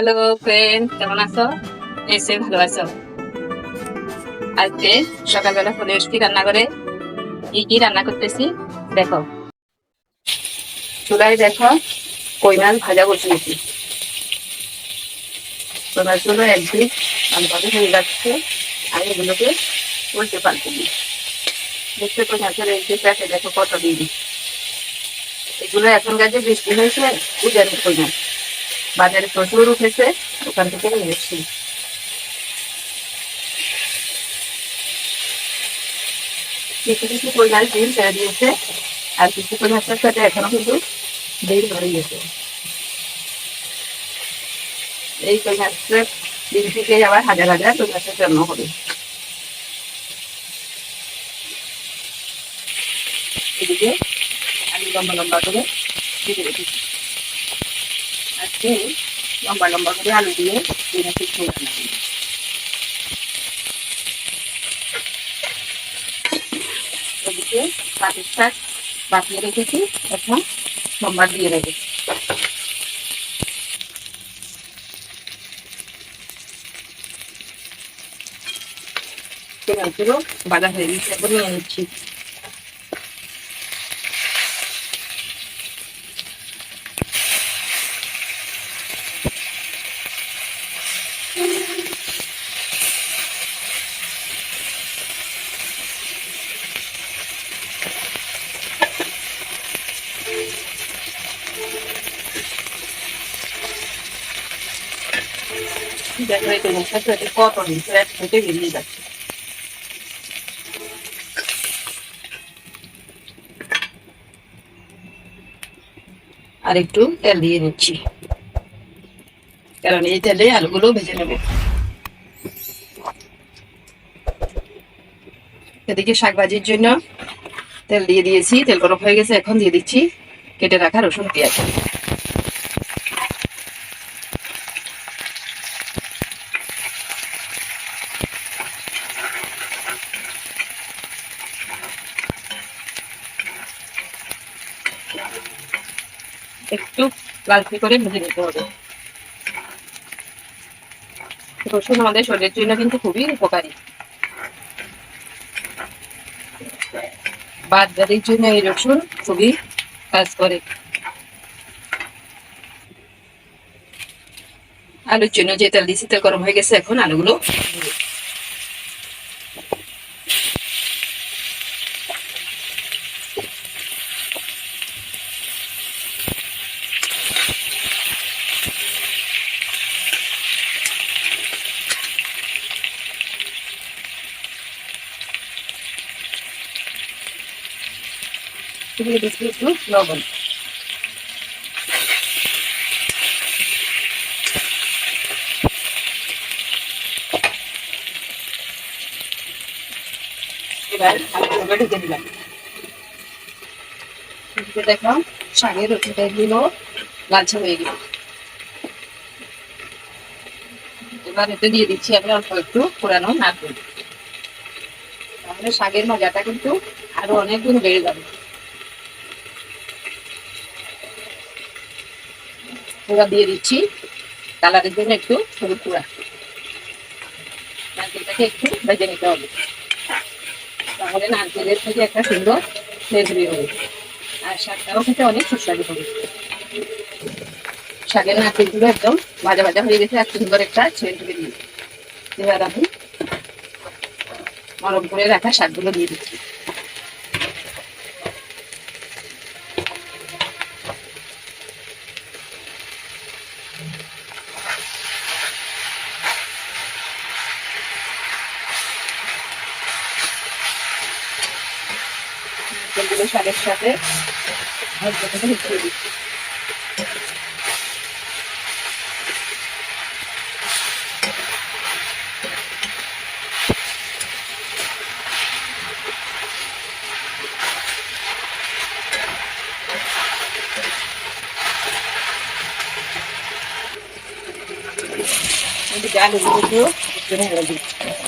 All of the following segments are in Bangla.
হ্যালো ফ্রেন্ড, কেমন আছো? এসে ভালো আছো? আজকে সকালবেলা চলে এসছি রান্না করে। কি কি রান্না করতেছি? দেখো। চুলায় দেখো, কই মাছ ভাজা বসিয়েছি কই মাছগুলো একদিক ভালোভাবে হয়ে যাচ্ছে, আর এগুলোকে উল্টে পাল্টে দিই। দেখতে কই মাছের এই প্যাকে দেখো কত দিন। এগুলো এখনকার যে বৃষ্টি হয়েছে উজানি কই বাজারে প্রচুর উঠেছে, ওখান থেকে নিয়ে এসছি কিছু কিছু মাছ ডিম ছেড়ে দিয়েছে, আর কিছু কই সাথে এখনও কিন্তু ডিম ধরে গেছে এই মাছের ডিম থেকে আবার হাজার হাজার মাছের জন্ম হবে। এদিকে আমি লম্বা লম্বা করে কেটে রেখেছি। আজকে লম্বা লম্বা করে আলু দিয়ে রান্না করি এদিকে পাটির শাক বাকিয়ে রেখেছি এখন সোমবার দিয়ে রেখেছি পেঁয়াজগুলো বাঁধা হয়ে গেছে। নিয়ে নিচ্ছি। দেখো এই পেঁয়াজ শাকটা কত নিচে এক থেকে বেরিয়ে যাচ্ছে আর একটু তেল দিয়ে নিচ্ছি। কারণ এই তেলে আলুগুলো ভেজে নেব। এদিকে শাক ভাজির জন্য তেল দিয়ে দিয়েছি। তেল গরম হয়ে গেছে, এখন দিয়ে দিচ্ছি কেটে রাখা রসুন পেঁয়াজ একটু লালচে করে ভেজে নিতে হবে। রসুন আমাদের শরীরের জন্য কিন্তু খুবই উপকারী। জন্য এই রসুন খুবই কাজ করে। আলুর জন্য যে তেল দিয়েছি তেল গরম হয়ে গেছে, এখন আলুগুলো দিয়ে দিচ্ছি একটু লবণ। হয়ে গেল এবার দিয়ে দিচ্ছি আমি একটু পুরানো তাহলে শাকের মজাটা কিন্তু আরও অনেক বেড়ে যাবে। পুরা দিয়ে দিচ্ছি। কালারের জন্য একটু হলুদ পুরা নারকেলটাকে একটু ভেজে নিতে হবে। তাহলে নারকেলের থেকে একটা সুন্দর ফ্লেভার হবে। আর শাকটাও খেতে অনেক সুস্বাদু হবে। শাকের নারকেলগুলো একদম ভাজা ভাজা হয়ে গেছে, আর সুন্দর একটা ছেড়ে দিয়ে এবার আমি নরম করে রাখা শাকগুলো দিয়ে দিচ্ছি। নারকেলগুলো শাকের সাথে ভাজতে থেকে মিশিয়ে দিচ্ছি এদিকে আলুগুলো একটু নেড়ে দিচ্ছি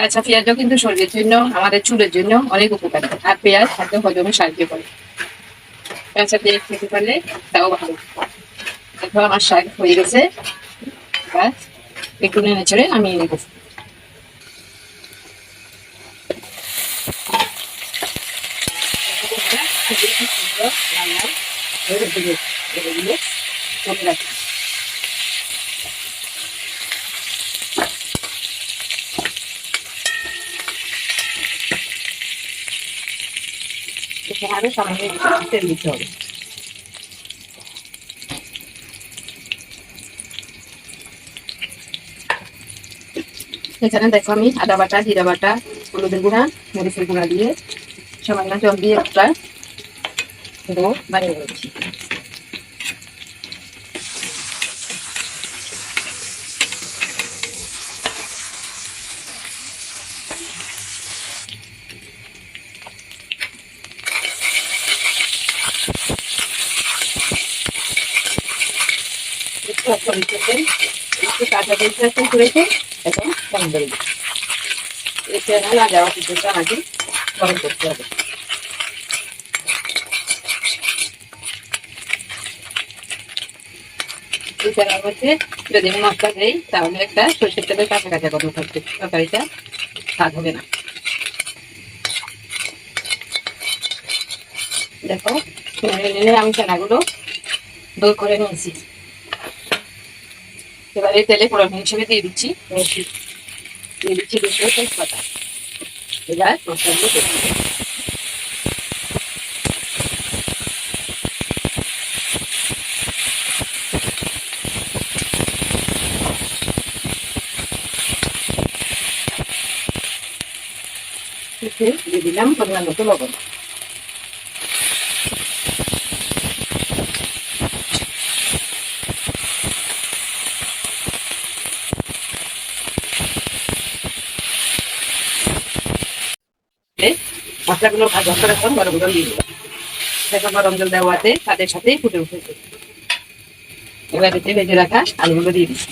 কাঁচা পেঁয়াজও কিন্তু শরীরের জন্য, আমাদের চুলের জন্য অনেক উপকারী। আর পেঁয়াজ খাদ্য হজমে সাহায্য করে। কাঁচা পেঁয়াজ খেতে পারলে তাও ভালো। দেখো আমার শাক হয়ে গেছে। একটু নেড়ে চড়ে নামিয়ে নেব। চলে রাখি এখানে হবে সামান্য তেল দিতে হবে। এখানে দেখো আমি আদা বাটা, জিরা বাটা, হলুদের গুঁড়া, মরিচের গুঁড়া দিয়ে সামান্য জল দিয়ে একটা বানিয়ে নিচ্ছি একটু দিতেছে একটু কাঁচা করেছে, এখন বন্ধ করে পর্যন্ত আমাকে গরম করতে হবে। যদি আমি মশলা তাহলে একটা সরষের তেলের কাঁচা কাঁচা গরম থাকবে। তরকারিটা স্বাদ হবে না। দেখো আমি চানাগুলো দই করে নিয়েছি। এবার তেলে ফোড়ন হিসেবে দিয়ে দিচ্ছি। মেথি দিয়ে দিচ্ছি দুটো তেজপাতা এবার মশলাগুলো দিয়ে দিলাম পরিমাণ মতো লবণ। মশলাগুলো ভাজা করে এখন গরম গরম দিয়ে দিলাম। সেটা গরম জল দেওয়াতে তাদের সাথেই ফুটে উঠেছে। এবার এতে ভেজে রাখা আলুগুলো দিয়ে দিচ্ছি।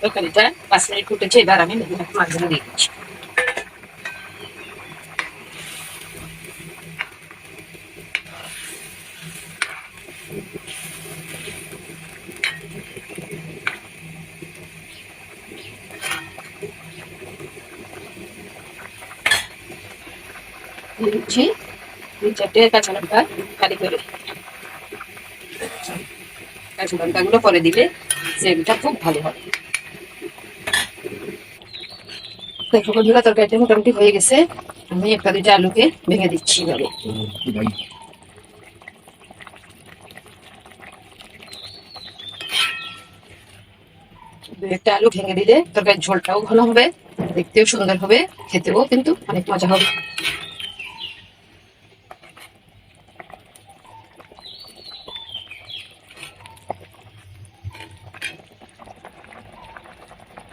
তরকারিটা পাঁচ মিনিট ফুটেছে, এবার আমি মাছগুলো দিয়ে দিচ্ছি দিয়ে দিচ্ছি দুই চারটে কাঁচা লঙ্কা খালি করে। কাঁচা লঙ্কাগুলো পরে দিলে সেগুলো খুব ভালো হবে। তরকারিটা মোটামুটি হয়ে গেছে। আমি একটা দুইটা আলুকে ভেঙে দিচ্ছি এভাবে একটা আলু ভেঙে দিলে তরকারির ঝোলটাও ভালো হবে, দেখতেও সুন্দর হবে, খেতেও কিন্তু অনেক মজা হবে।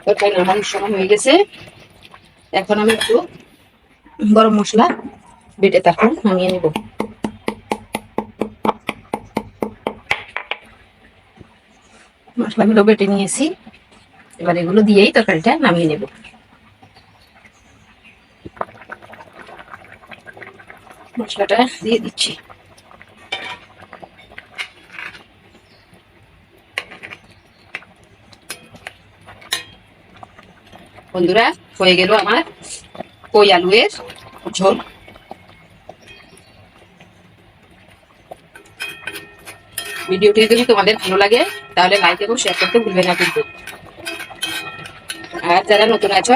তরকারি নামানোর সময় হয়ে গেছে। এখন আমি একটু গরম মশলা বেটে তারপর নামিয়ে নেব। মশলাগুলো বেটে নিয়েছি। এবার এগুলো দিয়েই তরকারিটা নামিয়ে নেব। মশলাটা দিয়ে দিচ্ছি। বন্ধুরা, হয়ে গেল আমার কই আলুয়ের ঝোল। ভিডিওটি যদি তোমাদের ভালো লাগে, তাহলে লাইক এবং শেয়ার করতে ভুলবে না কিন্তু। আর যারা নতুন আছো,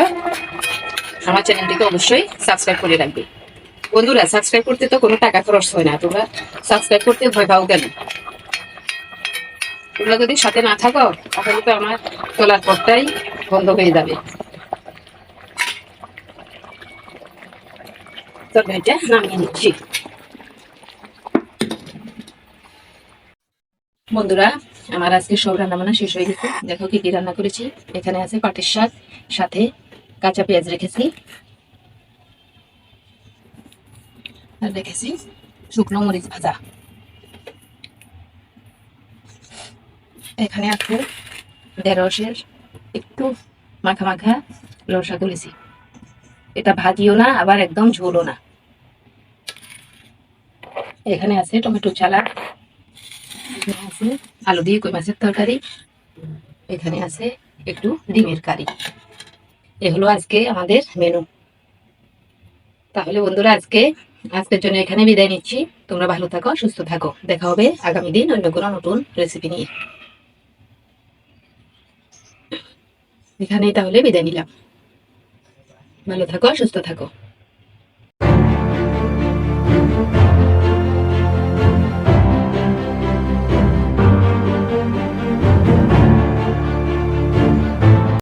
আমার চ্যানেলটিকে অবশ্যই সাবস্ক্রাইব করে রাখবে। বন্ধুরা সাবস্ক্রাইব করতে তো কোনো টাকা খরচ হয় না, তোমরা সাবস্ক্রাইব করতে ভয় পাও কেন? এগুলো যদি সাথে না থাকো, তাহলে তো আমার তোলার পরটাই বন্ধ হয়ে যাবে। তরকারিটা নামিয়ে নিচ্ছি বন্ধুরা, আমার আজকে সব রান্না বান্না শেষ হয়ে গেছে। দেখো কি কি রান্না করেছি। এখানে আছে পাটের শাক, সাথে কাঁচা পেঁয়াজ রেখেছি। আর রেখেছি শুকনো মরিচ ভাজা। এখানে আছে ঢেঁড়সের একটু মাখা মাখা রসা তুলেছি। এটা ভাজিও না, আবার একদম ঝোলও না। এখানে আছে টমেটো চালা এখানে আছে আলু দিয়ে কই মাছের তরকারি। এখানে আছে একটু ডিমের কারি। এ হলো আজকে আমাদের মেনু তাহলে বন্ধুরা আজকে, আজকের জন্য এখানে বিদায় নিচ্ছি। তোমরা ভালো থাকো, সুস্থ থাকো। দেখা হবে আগামী দিন অন্য কোনো নতুন রেসিপি নিয়ে। এখানেই তাহলে বিদায় নিলাম। ভালো থাকো, সুস্থ থাকো।